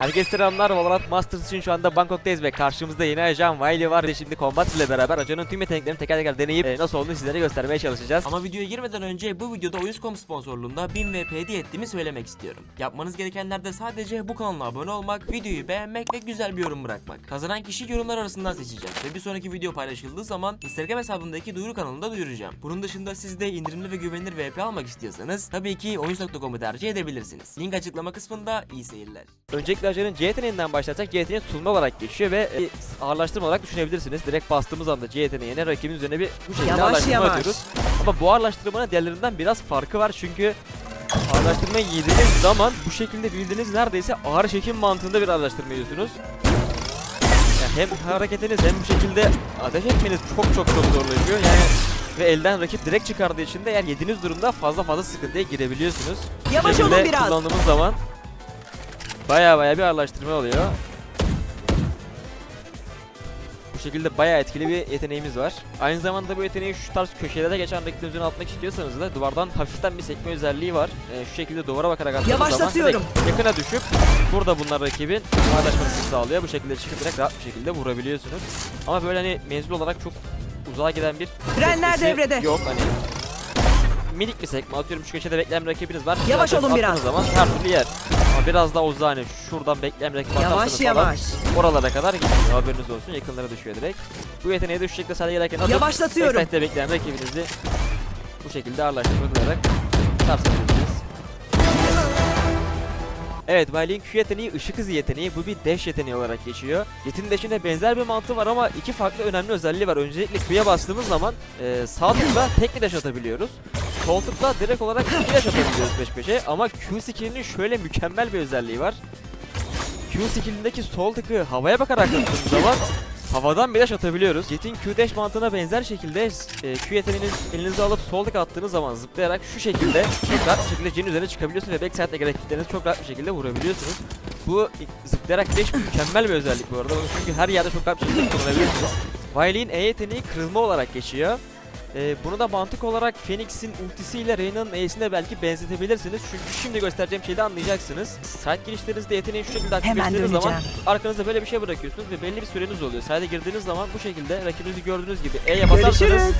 Herkese selamlar. Valorant Masters için şu anda Bangkok'tayız ve karşımızda yeni ajan Wiley var ve şimdi Combat ile beraber ajanın tüm yeteneklerini teker teker deneyip e, nasıl olduğunu sizlere göstermeye çalışacağız. Ama videoya girmeden önce bu videoda Oyuz.com sponsorluğunda 1000 VP hediye ettiğimi söylemek istiyorum. Yapmanız gerekenler de sadece bu kanala abone olmak, videoyu beğenmek ve güzel bir yorum bırakmak. Kazanan kişi yorumlar arasından seçeceğim ve bir sonraki video paylaşıldığı zaman Instagram hesabındaki duyuru kanalında duyuracağım. Bunun dışında siz de indirimli ve güvenilir VP almak istiyorsanız tabii ki Oyuz.com'u tercih edebilirsiniz. Link açıklama kısmında iyi seyirler. Öncelikle ajanın C yeteneğinden başlarsak C yeteneği tutulma olarak geçiyor ve e, ağırlaştırma olarak düşünebilirsiniz. Direkt bastığımız anda C yeteneğine rakibin üzerine bir bu şekilde Yavaş ağırlaştırma yavaş. atıyoruz. Ama bu ağırlaştırmanın diğerlerinden biraz farkı var çünkü ağırlaştırmayı yediğiniz zaman bu şekilde bildiğiniz neredeyse ağır çekim mantığında bir ağırlaştırma yiyorsunuz. Yani hem hareketiniz hem bu şekilde ateş etmeniz çok çok çok zorlaşıyor. Yani ve elden rakip direkt çıkardığı için de eğer yediğiniz durumda fazla fazla sıkıntıya girebiliyorsunuz. Yavaş olun biraz. kullandığımız zaman baya baya bir ağırlaştırma oluyor. Bu şekilde bayağı etkili bir yeteneğimiz var. Aynı zamanda bu yeteneği şu tarz köşelere geçen üzerine atmak istiyorsanız da duvardan hafiften bir sekme özelliği var. Ee, şu şekilde duvara bakarak attığınız zaman direkt yakına düşüp burada bunlar rakibin ağırlaşmasını sağlıyor. Bu şekilde çıkıp direkt rahat bir şekilde vurabiliyorsunuz. Ama böyle hani menzil olarak çok uzağa giden bir Frenler devrede. Yok hani minik bir sekme atıyorum şu köşede bekleyen rakibiniz var. Yavaş Biraz olun biraz. zaman her türlü yer. Ama biraz daha uzağa hani şuradan bir rakip Yavaş falan yavaş. oralara kadar gidiyor. Haberiniz olsun yakınlara düşüyor direkt. Bu yeteneği de şu şekilde sadece gelirken atıp Yavaşlatıyorum. backside'de bekleyen rakibinizi bu şekilde ağırlaştırarak sarsabilirsiniz. Evet Wiley'in Q yeteneği ışık hızı yeteneği bu bir dash yeteneği olarak geçiyor. Yetin dash'inde benzer bir mantığı var ama iki farklı önemli özelliği var. Öncelikle Q'ya bastığımız zaman e, sağ tıkla tek bir dash atabiliyoruz. Sol tıkla direkt olarak dash atabiliyoruz peş peşe ama Q skillinin şöyle mükemmel bir özelliği var. Q skillindeki sol tıkı havaya bakarak attığımız zaman havadan bir atabiliyoruz. Jet'in Q dash mantığına benzer şekilde e, Q yeteneğiniz elinize alıp sol tık attığınız zaman zıplayarak şu şekilde çok şekilde Jet'in üzerine çıkabiliyorsunuz ve backside'deki rakiplerinizi çok rahat bir şekilde vurabiliyorsunuz. Bu zıplayarak dash mükemmel bir özellik bu arada. Çünkü her yerde çok rahat bir şekilde kullanabiliyorsunuz. Wiley'in E yeteneği kırılma olarak geçiyor. Ee, bunu da mantık olarak Phoenix'in ultisiyle Reyna'nın E'sine belki benzetebilirsiniz. Çünkü şimdi göstereceğim şeyde anlayacaksınız. Side girişlerinizde yeteneği şu şekilde aktif ettiğiniz zaman arkanızda böyle bir şey bırakıyorsunuz ve belli bir süreniz oluyor. Side'e girdiğiniz zaman bu şekilde rakibinizi gördüğünüz gibi E'ye basarsanız Görüşürüz.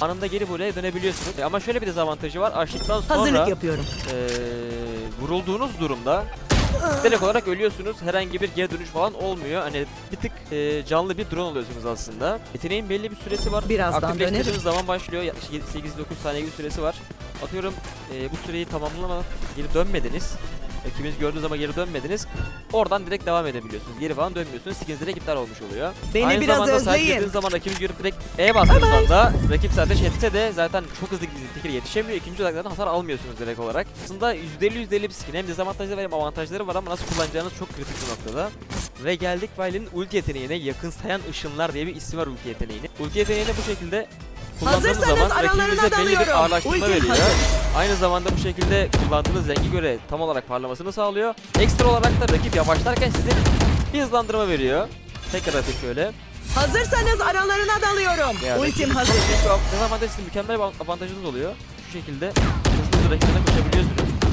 anında geri buraya dönebiliyorsunuz. E, Ama şöyle bir dezavantajı var. Açtıktan Hazırlık sonra yapıyorum. eee, vurulduğunuz durumda direkt olarak ölüyorsunuz. Herhangi bir geri dönüş falan olmuyor. Hani bir tık eee, canlı bir drone oluyorsunuz aslında. Yeteneğin belli bir süresi var. Birazdan Aktifleştirdiğiniz zaman başlıyor. Yaklaşık 8-9 saniye gibi bir süresi var. Atıyorum eee, bu süreyi tamamlamadan geri dönmediniz. Rakibinizi gördüğünüz zaman geri dönmediniz. Oradan direkt devam edebiliyorsunuz. Geri falan dönmüyorsunuz. Skilliniz direkt iptal olmuş oluyor. Beni Aynı biraz zamanda özleyin. girdiğiniz zaman rakibin görüp direkt E bastığınız anda rakip size ateş etse de zaten çok hızlı tekrar yetişemiyor. İkinci zaten hasar almıyorsunuz direkt olarak. Aslında %50 %50 bir skin. Hem dezavantajları hem avantajları var ama nasıl kullanacağınız çok kritik bir noktada. Ve geldik Vayle'nin ulti yeteneğine. Yakın sayan ışınlar diye bir ismi var ulti yeteneğinin. Ulti yeteneğini bu şekilde kullandığınız Hazırsanız zaman aralarına rakibinize belli bir dalıyorum. ağırlaştırma Ultim veriyor. hazır. Aynı zamanda bu şekilde kullandığınız renge göre tam olarak parlamasını sağlıyor. Ekstra olarak da rakip yavaşlarken size bir hızlandırma veriyor. Tekrar atayım şöyle. Hazırsanız aralarına dalıyorum. Yani Ultim hazır. Şu dezavantaj sizin mükemmel avantajınız oluyor. Şu şekilde hızlı hızlı rakibine koşabiliyorsunuz.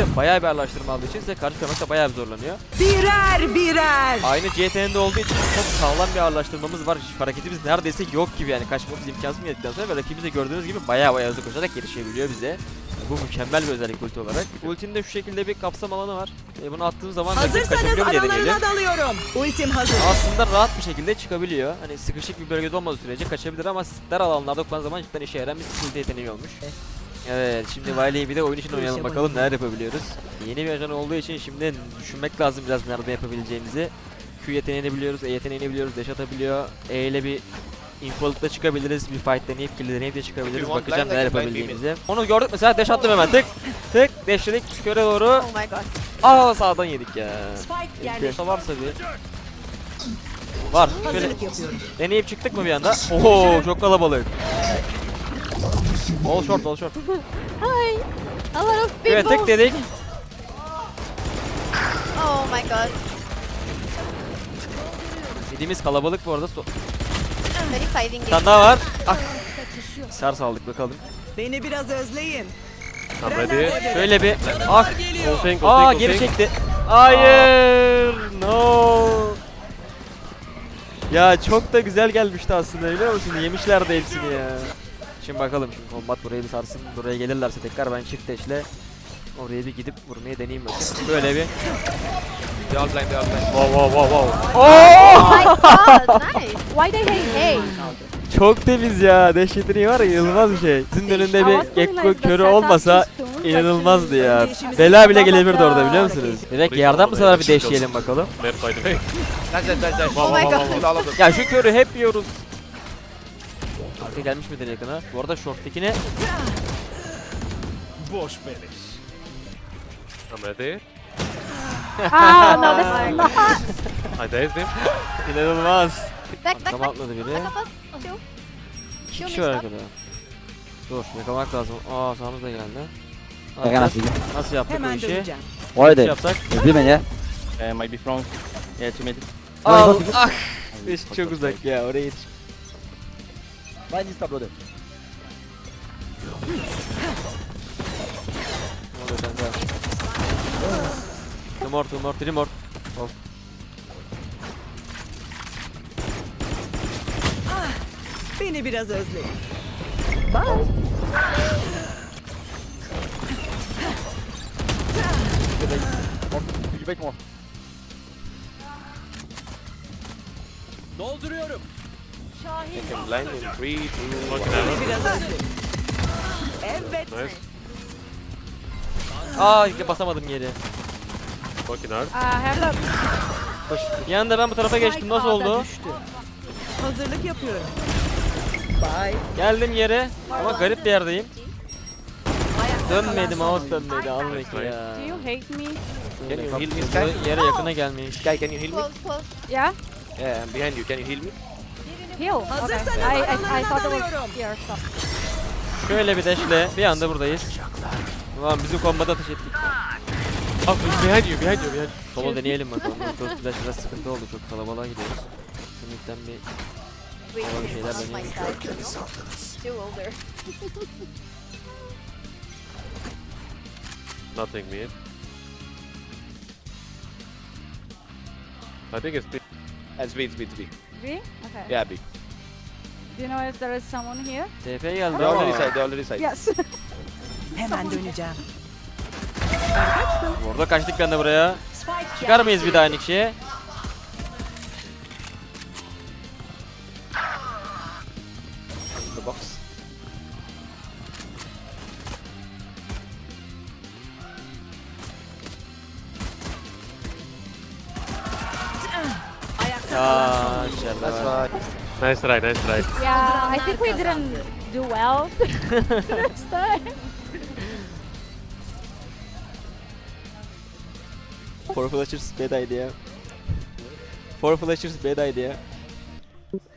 De bayağı bir ağırlaştırma aldığı için size karşı koymakta bayağı bir zorlanıyor. Birer birer. Aynı CTN'de olduğu için çok sağlam bir ağırlaştırmamız var. Hareketimiz neredeyse yok gibi yani kaçmamız imkansız yedikten sonra ve rakibimiz de gördüğünüz gibi bayağı bayağı hızlı koşarak gelişebiliyor bize. Bu mükemmel bir özellik ulti olarak. Ultinin de şu şekilde bir kapsam alanı var. E, bunu attığım zaman Hazırsanız aralarına dalıyorum. Ultim hazır. Aslında rahat bir şekilde çıkabiliyor. Hani sıkışık bir bölgede olmadığı sürece kaçabilir ama dar alanlarda kullandığı zaman cidden işe yarayan bir skill yeteneği olmuş. Evet şimdi Wiley'i bir de oyun için oynayalım bakalım neler yapabiliyoruz. Yeni bir ajan olduğu için şimdi düşünmek lazım biraz nerede yapabileceğimizi. Q yeteneğini biliyoruz, E yeteneğini biliyoruz, dash atabiliyor. E ile bir infolıkta çıkabiliriz, bir fight deneyip kill deneyip de çıkabiliriz. Bakacağım neler yapabileceğimizi. Onu gördük mesela dash attım hemen tık tık dashledik köre doğru. Oh my god. Aa sağdan yedik ya. Spike Yerleşti. varsa bir. Var. Şöyle deneyip çıktık mı bir anda? Oo çok kalabalık. All short, all short. Hi. A lot of people. Evet tık dedik. Oh my god. Dediğimiz kalabalık bu arada. So- Very fighting bir game. tane daha var. Ah. Sar saldık bakalım. Beni biraz özleyin. Frenler ready. Şöyle bir ah. Open, Aa geri çekti. Hayır. No. Ya çok da güzel gelmişti aslında biliyor musun? Yemişlerdi hepsini ya. Şimdi bakalım şimdi kombat burayı bir sarsın. Buraya gelirlerse tekrar ben çift eşle oraya bir gidip vurmayı deneyeyim bakayım. Böyle bir. Blind, they all blind. Wow wow wow wow. Oh my god, nice. Why they hate hey? Çok temiz ya. Dehşetini var ya inanılmaz bir şey. Sizin önünde bir Gekko körü olmasa inanılmazdı ya. Bela bile gelebilirdi orada biliyor musunuz? Direkt yerden bu sefer bir deşleyelim bakalım. Left the way. Nice, nice, nice, nice. Oh my god. Kill all of them. Ya şu körü hep yiyoruz. Arka gelmiş midir yakına? Bu arada short'takine I'm ready. Ah, no, this is not. I dazed him. inanılmaz. Back, back, Arkama back. atladı biri. Back up us. Two. İki Two kişi var arkada. Dur yakalamak lazım. Aa sağımız da geldi. Nasıl, nasıl yaptık bu Hemen işi? döneceğim. Nasıl they? yapsak? Women, yeah? Uh, might be from. Yeah, two mid. Al, ah! Çok uzak ya oraya yetiş. Why this brother? Ne oluyor kanka? Two more, two more, three more. Of. Beni biraz özleyin. You wait more. Make him blind in three, two, one. Fucking hell. Biraz özleyin. Evet. Nice. Aa basamadım yeri. Fucking hard. Koş. Bir anda ben bu tarafa geçtim. Nasıl oldu? Hazırlık yapıyorum. Bye. Geldim yere ama garip bir yerdeyim. Dönmedi mouse dönmedi al bekle ya. Do you hate me? Can you heal me? Yere yakına gelmiş. Sky, can you heal me? Close, close. Yeah? Yeah, I'm behind you. Can you heal me? Heal. Okay. Hazırsanız I, I, I aralarına thought it was dalıyorum. here. So. Şöyle bir deşle bir anda buradayız. Ulan bizim kombada ateş ettik. He's behind you, behind you, behind you. Solo deneyelim bakalım. Dört flash biraz sıkıntı oldu çok kalabalığa gidiyoruz. Şimdiden bir Tamam, this şeyler older. Nothing mid. I think it's big. That's B, it's B, it's B. B? Okay. Yeah, B. Do you know if there is someone here? TP geldi They already side, they already side. Yes. Hemen döneceğim. Orada kaçtık ben de buraya. Çıkar mıyız bir daha aynı kişiye? The box. That's var. why. Nice try, nice try. yeah, I think we didn't do well this time. Four flashers bad idea. Four flashers bad idea.